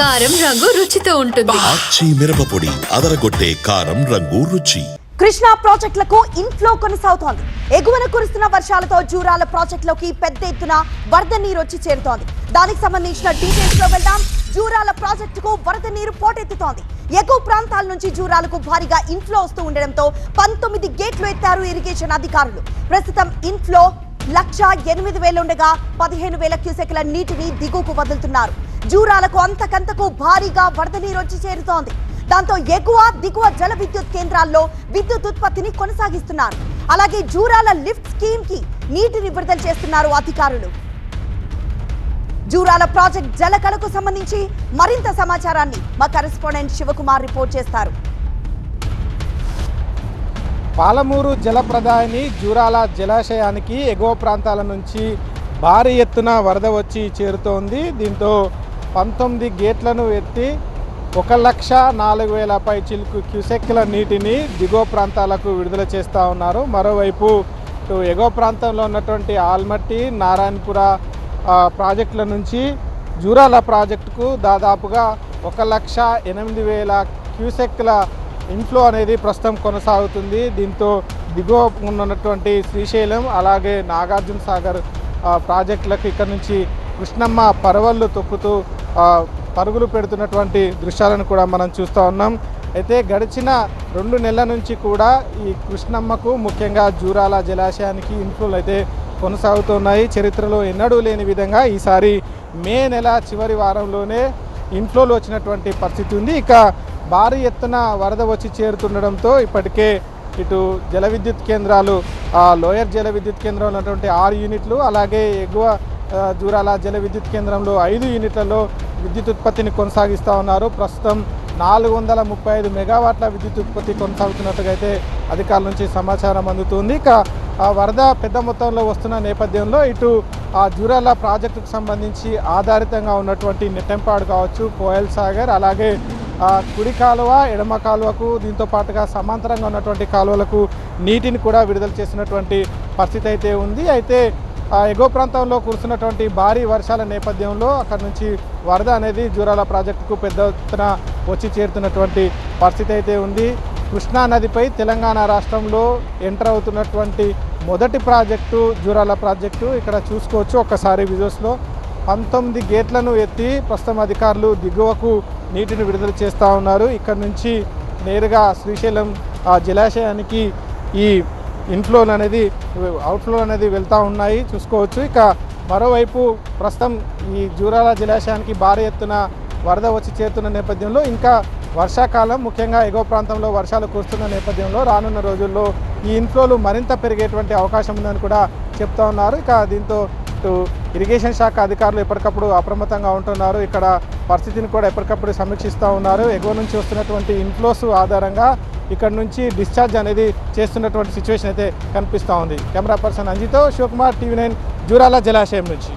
కారం రంగు రుచితో ఉంటుంది. ఆచి మిరపపొడి అదరగొట్టే కారం రంగు రుచి. కృష్ణా ప్రాజెక్టులకు ఇన్ఫ్లో కొనసాగుతోంది. ఎగువన కురుస్తున్న వర్షాలతో జూరాల ప్రాజెక్టులోకి పెద్ద ఎత్తున వరద నీరు వచ్చి చేరుతోంది. దానికి సంబంధించిన డీటెయిల్స్లో వెళ్దాం. జూరాల ప్రాజెక్టుకు వరద నీరు పోటెత్తుతోంది. ఎగువ ప్రాంతాల నుంచి జూరాలకు భారీగా ఇన్ఫ్లో వస్తూ ఉండడంతో పంతొమ్మిది గేట్లు ఎత్తారు ఇరిగేషన్ అధికారులు. ప్రస్తుతం ఇన్ఫ్లో లక్ష ఎనిమిది వేలు ఉండగా పదిహేను వేల క్యూసెక్ల నీటిని దిగువకు వదులుతున్నారు. జూరాలకు అంతకంతకు భారీగా వరద నీరు వచ్చి చేరుతోంది. దాంతో ఎగువ దిగువ జల విద్యుత్ కేంద్రాల్లో విద్యుత్ ఉత్పత్తిని కొనసాగిస్తున్నారు. అలాగే జూరాల లిఫ్ట్ స్కీమ్కి నీటిని విడుదల చేస్తున్నారు అధికారులు. జూరాల ప్రాజెక్ట్ జలకళకు సంబంధించి మరింత సమాచారాన్ని మా కరెస్పాండెంట్ శివకుమార్ రిపోర్ట్ చేస్తారు. పాలమూరు జలప్రదాయని జూరాల జలాశయానికి ఎగువ ప్రాంతాల నుంచి భారీ ఎత్తున వరద వచ్చి చేరుతోంది. దీంతో పంతొమ్మిది గేట్లను ఎత్తి ఒక లక్ష నాలుగు వేల పై చిలుకు క్యూసెక్ల నీటిని దిగువ ప్రాంతాలకు విడుదల చేస్తూ ఉన్నారు. మరోవైపు ఎగువ ప్రాంతంలో ఉన్నటువంటి ఆల్మట్టి నారాయణపుర ప్రాజెక్టుల నుంచి జూరాల ప్రాజెక్టుకు దాదాపుగా ఒక లక్ష ఎనిమిది వేల క్యూసెక్ల ఇన్ఫ్లో అనేది ప్రస్తుతం కొనసాగుతుంది. దీంతో దిగువ ఉన్నటువంటి శ్రీశైలం అలాగే నాగార్జున సాగర్ ప్రాజెక్టులకు ఇక్కడ నుంచి కృష్ణమ్మ పరవళ్ళు తొక్కుతూ పరుగులు పెడుతున్నటువంటి దృశ్యాలను కూడా మనం చూస్తూ ఉన్నాం. అయితే గడిచిన రెండు నెలల నుంచి కూడా ఈ కృష్ణమ్మకు ముఖ్యంగా జూరాల జలాశయానికి ఇన్ఫ్లోలు అయితే కొనసాగుతున్నాయి. చరిత్రలో ఎన్నడూ లేని విధంగా ఈసారి మే నెల చివరి వారంలోనే ఇన్ఫ్లోలు వచ్చినటువంటి పరిస్థితి ఉంది. ఇక భారీ ఎత్తున వరద వచ్చి చేరుతుండడంతో ఇప్పటికే ఇటు జల విద్యుత్ కేంద్రాలు ఆ లోయర్ జల విద్యుత్ కేంద్రంలో ఉన్నటువంటి ఆరు యూనిట్లు అలాగే ఎగువ జూరాల జల విద్యుత్ కేంద్రంలో ఐదు యూనిట్లలో విద్యుత్ ఉత్పత్తిని కొనసాగిస్తూ ఉన్నారు. ప్రస్తుతం నాలుగు వందల ముప్పై ఐదు మెగావాట్ల విద్యుత్ ఉత్పత్తి కొనసాగుతున్నట్టుగా అయితే అధికారుల నుంచి సమాచారం అందుతుంది. ఇక ఆ వరద పెద్ద మొత్తంలో వస్తున్న నేపథ్యంలో ఇటు ఆ జూరాల ప్రాజెక్టుకు సంబంధించి ఆధారితంగా ఉన్నటువంటి నెట్టెంపాడు కావచ్చు కోయల్ సాగర్ అలాగే కుడి కాలువ ఎడమ కాలువకు దీంతో పాటుగా సమాంతరంగా ఉన్నటువంటి కాలువలకు నీటిని కూడా విడుదల చేసినటువంటి పరిస్థితి అయితే ఉంది. అయితే ఎగువ ప్రాంతంలో కురుస్తున్నటువంటి భారీ వర్షాల నేపథ్యంలో అక్కడ నుంచి వరద అనేది జూరాల ప్రాజెక్టుకు పెద్ద ఎత్తున వచ్చి చేరుతున్నటువంటి పరిస్థితి అయితే ఉంది. కృష్ణా నదిపై తెలంగాణ రాష్ట్రంలో ఎంటర్ అవుతున్నటువంటి మొదటి ప్రాజెక్టు జూరాల ప్రాజెక్టు. ఇక్కడ చూసుకోవచ్చు ఒక్కసారి విజువల్స్లో పంతొమ్మిది గేట్లను ఎత్తి ప్రస్తుతం అధికారులు దిగువకు నీటిని విడుదల చేస్తూ ఉన్నారు. ఇక్కడ నుంచి నేరుగా శ్రీశైలం ఆ జలాశయానికి ఈ ఇన్ఫ్లో అనేది అవుట్ఫ్లో అనేది వెళ్తూ ఉన్నాయి. చూసుకోవచ్చు. ఇక మరోవైపు ప్రస్తుతం ఈ జూరాల జలాశయానికి భారీ ఎత్తున వరద వచ్చి చేరుతున్న నేపథ్యంలో ఇంకా వర్షాకాలం ముఖ్యంగా ఎగువ ప్రాంతంలో వర్షాలు కురుస్తున్న నేపథ్యంలో రానున్న రోజుల్లో ఈ ఇన్ఫ్లోలు మరింత పెరిగేటువంటి అవకాశం ఉందని కూడా చెప్తా ఉన్నారు. ఇక దీంతో ఇటు ఇరిగేషన్ శాఖ అధికారులు ఎప్పటికప్పుడు అప్రమత్తంగా ఉంటున్నారు. ఇక్కడ పరిస్థితిని కూడా ఎప్పటికప్పుడు సమీక్షిస్తూ ఉన్నారు. ఎగువ నుంచి వస్తున్నటువంటి ఇన్ఫ్లోస్ ఆధారంగా ఇక్కడ నుంచి డిశ్చార్జ్ అనేది చేస్తున్నటువంటి సిచ్యువేషన్ అయితే కనిపిస్తూ ఉంది. కెమెరా పర్సన్ అంజితో శివకుమార్ టీవీ నైన్ జూరాల జలాశయం నుంచి.